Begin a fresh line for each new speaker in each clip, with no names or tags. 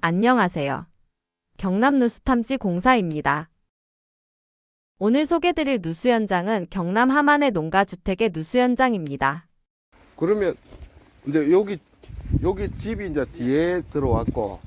안녕하세요. 경남 누수탐지 공사입니다. 오늘 소개드릴 누수 현장은 경남 함안의 농가 주택의 누수 현장입니다.
그러면 이제 여기 여기 집이 이제 뒤에 들어왔고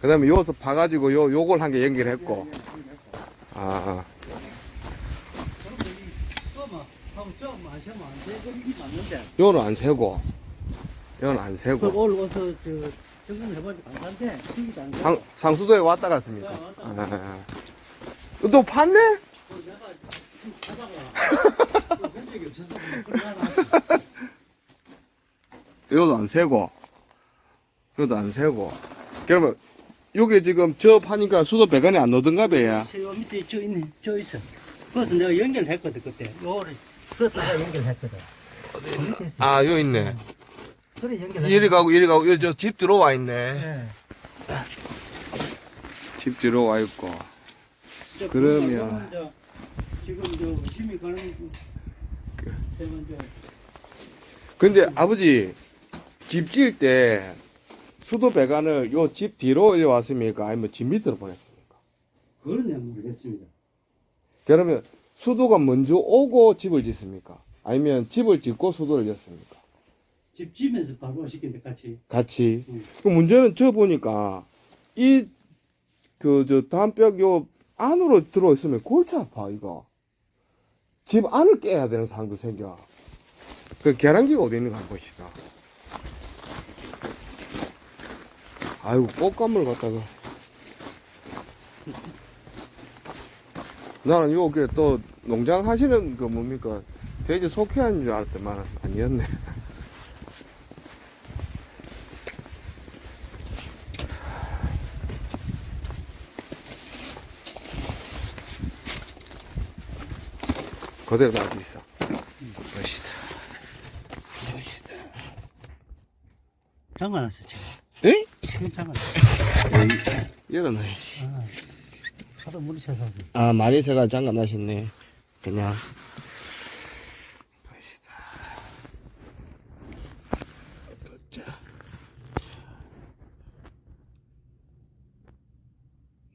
그다음에 여기서 파가지고 요 요걸 한 개 연결했고 아
맞는데.
요는 안 세고 요는
안그
세고
저 점검 해보니까 감사한데 힘이 안
상 상수도에 왔다 갔습니다. 아, 또 팠네?
내가 좀 하다가 본 적이 없어서 그래 하나.
요도 안 세고 요도 안 세고 그러면 요게 지금 저 파니까 수도 배관에 안 넣던가 봐요.
요 밑에 저 있네. 저 있어. 그래서 내가 연결했거든 그때. 요를 그것다가 연결했거든. 밑에 있어.
아, 요 있네.
그래 연결.
이리 가고 이리 가고 저집 들어와 있네.
네.
집 들어와 있고.
저
그러면-
저 지금 저 심이 가는
그 근데 아버지 집 지을 때 수도 배관을 요 집 뒤로 이리 왔습니까? 아니면 집 밑으로 보냈습니까?
그건 내가 모르겠습니다.
그러면 수도가 먼저 오고 집을 짓습니까? 아니면 집을 짓고 수도를 짓습니까?
집 지면서 바로 시킨 데 같이.
같이.
음.
그 문제는 저 보니까 이 그 저 담벽 요 안으로 들어 있으면 골치 아파 이거. 집 안을 깨야 되는 상황도 생겨. 그 계란기가 어디 있는가 한번 보시다. 아이고 꽃감을 갖다가. 나는 요게 또 농장 하시는 그 뭡니까 돼지 속회하는 줄 알았더만 아니었네. 그대로 놔두 있어. 멋있다. 멋있다.
잠가놨어 지금.
에이?
지금 잠가놨어.
에이, 열어놔야지.
아, 하도 물이 새서.
아, 많이 새가 나셨네. 그냥. 멋있다. 자.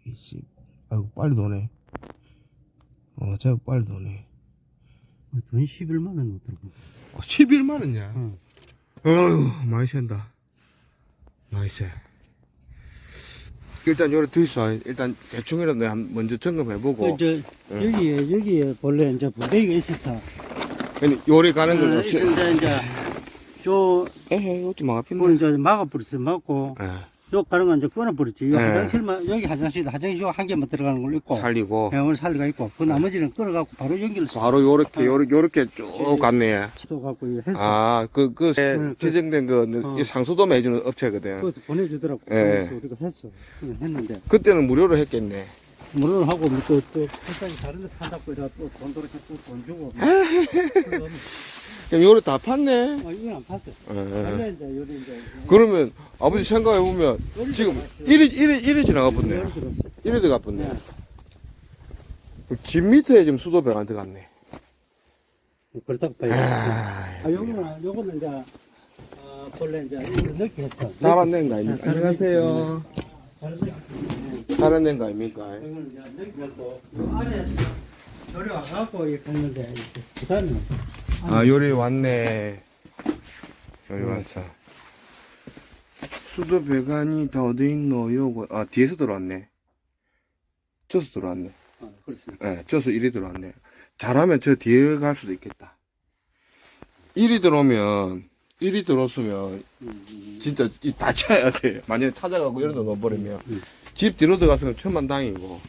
이씨, 아이고, 빨리 도네. 어, 제가 빨리 도네.
돈 11만 원 넣더라고.
어, 11만 원이야.
응.
어휴, 많이 샌다. 많이 세. 일단 요래 드있어. 일단 대충이라도 한- 먼저 점검해보고.
그, 저, 여기에, 여기에 본래 이제 부대기가 있어서.
근데 요리 가는 걸
어,
없이.
있는데 이제, 저,
에헤, 이것도
그걸
막아핀네.
이제 막아버렸어. 막고,
예,
요 가는 건 이제 끊어버렸지. 요
네.
화장실만, 여기 화장실, 화장실 요 한 개만 들어가는 걸로 있고.
살리고.
병원 살리가 있고. 그 나머지는 끌어갖고 바로 연결을
바로 요렇게, 요렇게, 요렇게 쭉 갔네.
쏘갖고 이거 했어.
아, 그, 그,
네, 그-
지정된 그,
어.
이 상수도 해주는 업체거든.
그래서 보내주더라고.
예.
그래서 우리가 했어. 그냥 했는데.
그때는 무료로 했겠네.
물론 하고 뭐 또, 또, 회사에 다른 데 판다고 해서 또돈 들어서 또돈 주고.
요리 다 팠네.
아, 이건 안 팠어.
예.
원래 이제 요리 이제.
그러면 아버지 생각해 보면
요리
지금. 일이, 일이, 일이 지나가.
요리 들었어.
이리 들어가 봤네.
네.
집 밑에 지금 수도배가 안 들어갔네.
그렇다고 봐요.
아,
아, 요거는, 요거는 이제, 아, 본래 이제, 이거 넣게 했어.
다른 데인가 아닙니까?
네,
안녕하세요.
잘했어.
다른 데인가 아닙니까?
이거는 이제 넣게 했고, 요 안에 요리 와갖고 이렇게 했는데, 이렇게. 그 다음에,
아, 요리 왔네. 요리 왔어. 수도 배관이 다 어디 있노? 요거, 아, 뒤에서 들어왔네. 저서 들어왔네.
아, 그렇습니다.
예, 저서 이리 들어왔네. 잘하면 저 뒤에 갈 수도 있겠다. 이리 들어오면, 이리 들어왔으면,
음, 음,
진짜 이 다쳐야 돼. 만약에 찾아가고 이런 데 넣어버리면.
음.
집 뒤로 들어갔으면 천만다행이고.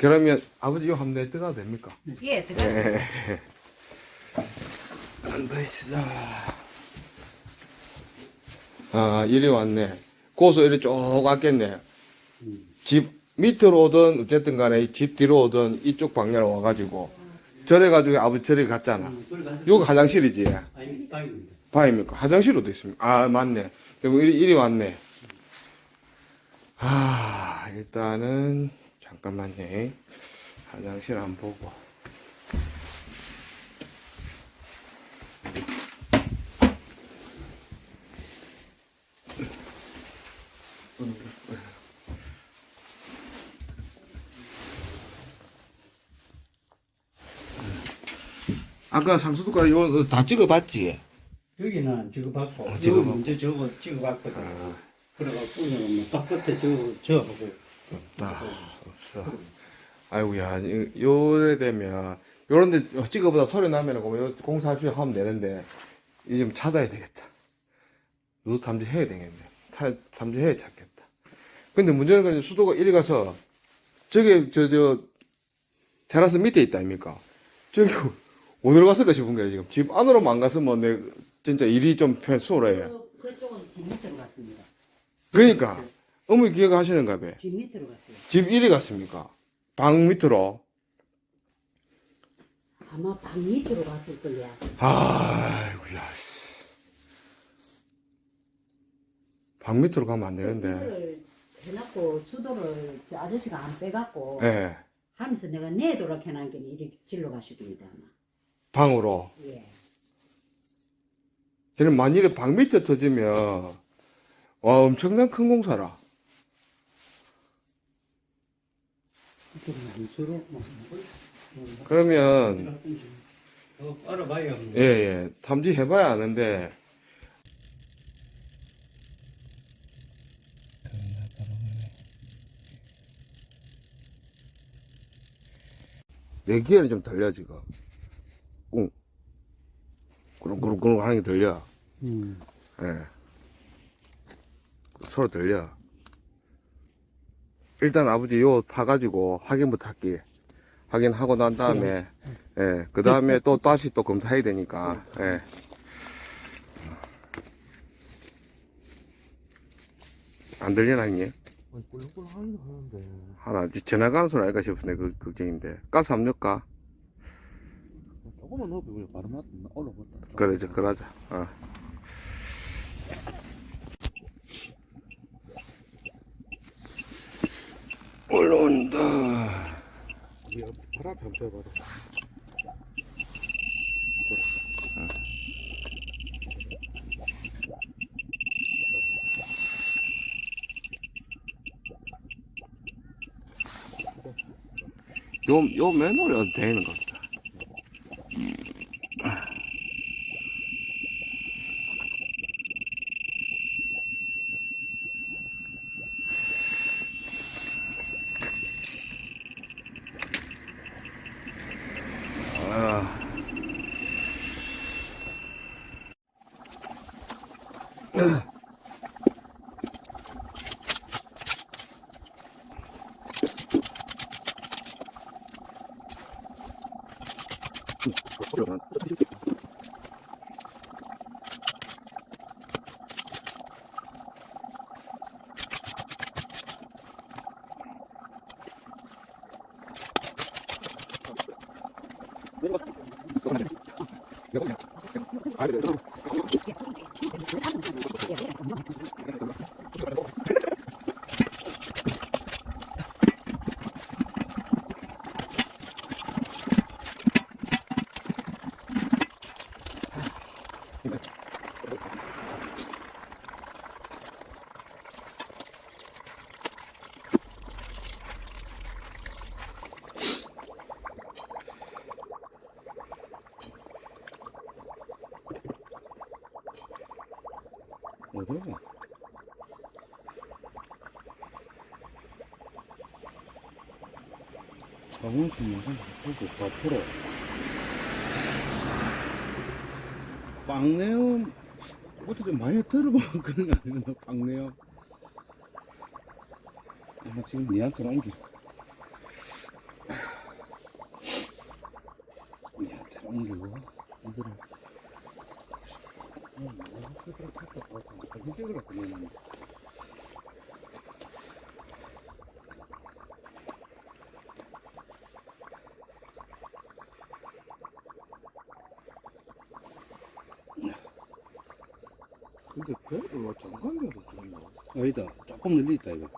그러면 아버지 이거 한번 내 들어가도 됩니까?
예, 들어
앉아있자. 아, 이리 왔네. 고소 이리 쭉 왔겠네.
음.
집 밑으로 오든 어쨌든 간에 집 뒤로 오든 이쪽 방향으로 와가지고 저래가지고 아버지 저래 갔잖아.
음,
요거 화장실이지.
아니, 방입니다.
방입니까? 화장실로도 있습니다. 아, 맞네. 그럼 이리, 이리 왔네. 아, 일단은, 잠깐만요. 화장실 안 보고. 아까 상수도가 이거 다 찍어봤지?
여기는 안 찍어봤고
어,
여기
찍어봤고.
먼저 적어서 찍어봤거든
아.
그래갖고 뭐 바깥에 저 저하고
없다. 없어. 아이고야, 이- 요래 되면, 요런데 찍어보다 소리 나면 요 공사주에 하면 되는데, 이 좀 찾아야 되겠다. 누수 탐지 해야 되겠네. 타, 탐지해야 찾겠다. 근데 문제는 그냥 수도가 이리 가서, 저게, 저, 저, 테라스 밑에 있다, 아닙니까? 저기, 어디로 갔을까 싶은 거예요, 지금. 집 안으로만 안 갔으면 내, 진짜 일이 좀 편, 수월해.
그, 그쪽은 집 밑으로 갔습니다.
그러니까, 어머니 기억하시는가 봐.
집 밑으로 갔어요.
집 1위 갔습니까? 방 밑으로.
아마 방 밑으로 갔을 거야.
아이고야. 씨. 방 밑으로 가면 안 되는데.
해놨고 수도를 저 아저씨가 안 빼갖고
예.
하면서 내가 내도록 해놓은 게 이렇게 질러 가시길다 아마.
방으로.
예.
걔는 만일에 방 밑에 터지면, 와, 엄청난 큰 공사라.
좀 안수로 뭐
그러면,
더 알아봐야
예, 예. 탐지해봐야 아는데. 내 귀에는 좀 들려, 지금. 꿍. 꾸룩꾸룩꾸룩 하는 게 들려.
음.
예. 서로 들려. 일단 아버지 요 파가지고 확인부터 할게. 확인하고 난 다음에, 예, 그 다음에 또 다시 또 검사해야 되니까, 예. 안 들리나, 형님?
꿀꿀 하긴 하는데
하나, 전화 가는 소리 아닐까 싶은데, 그, 걱정인데. 가스 안 넣을까?
조금만 넣어보고 바로 놔 올라갔다
그러자, 그러자. 어.
바로 앞에 한번 펴봐라
요, 요 맨홀이 어디 되는 것같다. 아.
어디로 장원수 무슨 바쁘고 바쁘러 빵내음 어떻게 많이 들어본 그런 거 아니야 빵내음. 아마 지금 니한테 옮기 니 근데 그래도 뭐 정상적으로
그랬나?
아니다. 조금 늘리 있다, 이거.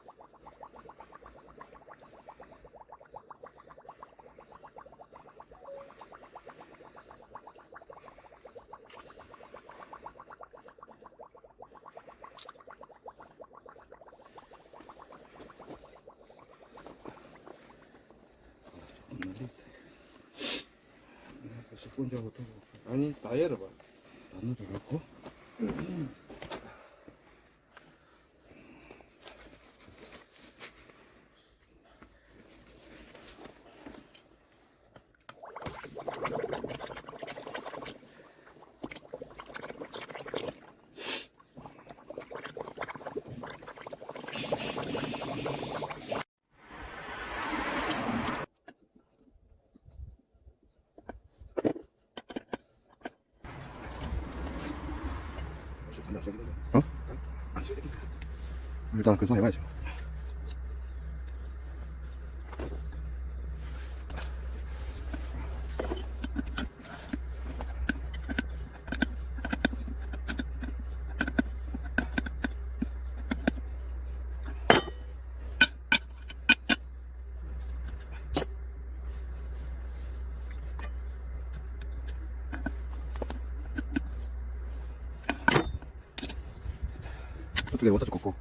아, 스폰지하고 네,
아니 다 열어봐
다 늘어갖고 어? 일단 그거 해봐야죠. 어떻게 못다 줬고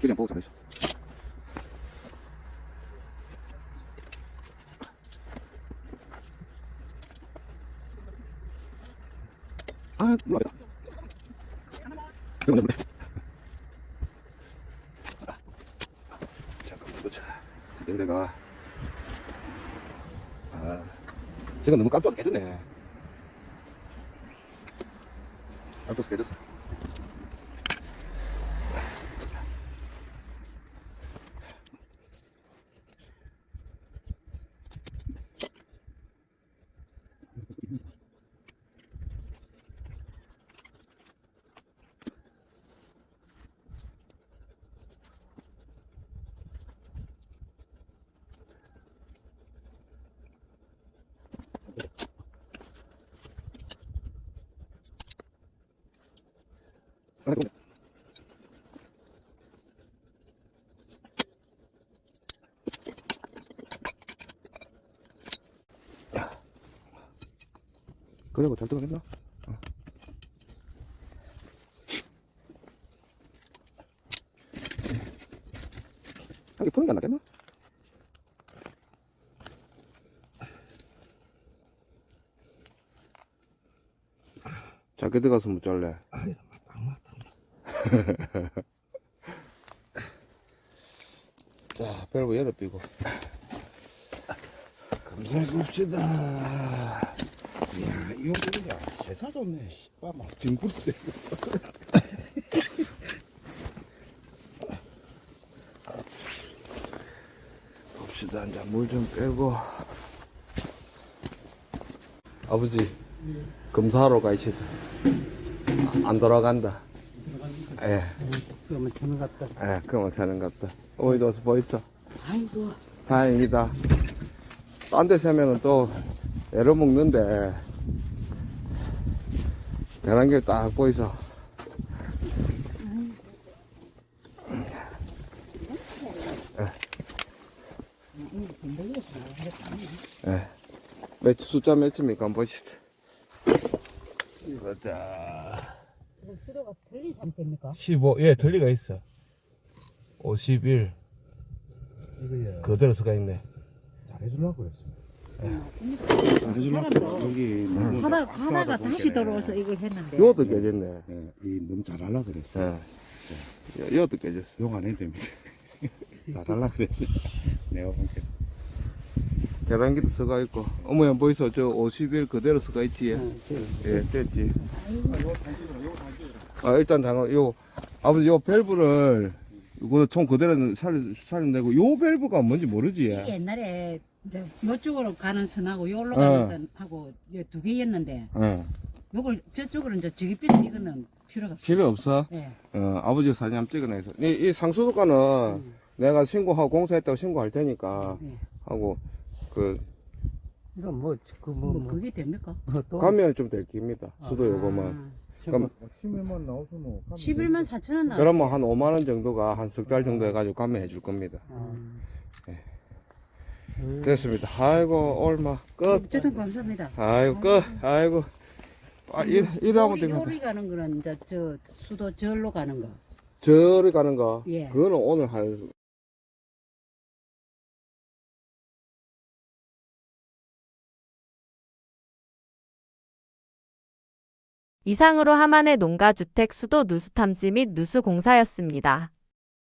길이랑 보고 잘했어. 아, 몰라. 이거 보자. 내가 아, 제가 너무 깜빡 깨졌네. 깜빡 깨졌어. 그래고 잘 들어가겠나? 어. 한개 푸는 게안 나겠나?
자켓 들어가서 못 잘래. 자, 밸브 열어 삐고. 검사해 봅시다.
야, 이거 그냥 제사 좋네. 씨발 막 징그럽대.
봅시다. 이제 물 좀 빼고. 아버지, 검사하러 가시다. 아, 안 돌아간다. 예,
그러면 저는 갔다.
예, 그만 사는 것 같다. 어머니도 와서 보이소.
아이고
다행이다. 딴 데 세면은 또 애를 먹는데 계란길 딱 보이소. 예. 몇 숫자 몇입니까? 한번 보시죠.
이거다.
상태입니까?
15, 예, 틀리가 있어. 51,
이거야.
그대로 수가 있네.
잘해주려고 그랬어.
사람도
여기 너무
하다
자-
하다가
악수하다
다시
보니까
들어와서 이걸 했는데
요것도 깨졌네.
예, 이 너무 잘하려 그랬어.
예. 요- 요것도 깨졌어.
용안 해도 됩니다. 잘하려 그랬어. 내가 보니까.
계란기도 서가 있고. 어머니 안 보이소? 저 51 그대로 서가 있지. 예, 됐지. 아, 일단 잠깐, 요, 아버지, 요 밸브를, 이거 통 그대로 살, 살려내고, 요 밸브가 뭔지 모르지.
이게 옛날에 이제 요쪽으로 가는 선하고 요로
어.
가는 선하고 두 개였는데
예.
요걸 저쪽으로 이제 저기 삐서 이거는 필요가 없어.
필요 없어?
예.
어, 아버지 사진 한번 찍어내서. 이, 이 상수도가는 내가 신고하고 공사했다고 신고할 테니까,
예.
하고, 그,
이건 뭐, 그,
뭐,
뭐, 뭐,
그게 됩니까?
또.
가면 좀 될 깁니다. 수도 요거만.
아,
그럼,
10일만 나오서는.
11만 4천 원 나왔어.
그러면 한 5만 원 정도가 한 석 달 정도 해가지고 감면해 줄 겁니다. 됐습니다. 아이고, 얼마, 끝.
어쨌든 감사합니다.
아이고, 끝. 아이고. 아, 일, 일하면
요리,
되겠다.
요리 가는 거는 이제 저 수도 절로 가는 거.
저리 가는 거.
예.
그거는 오늘 할
이상으로 하만의 농가주택 수도 누수 탐지 및 누수 공사였습니다.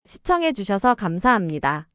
시청해주셔서 감사합니다.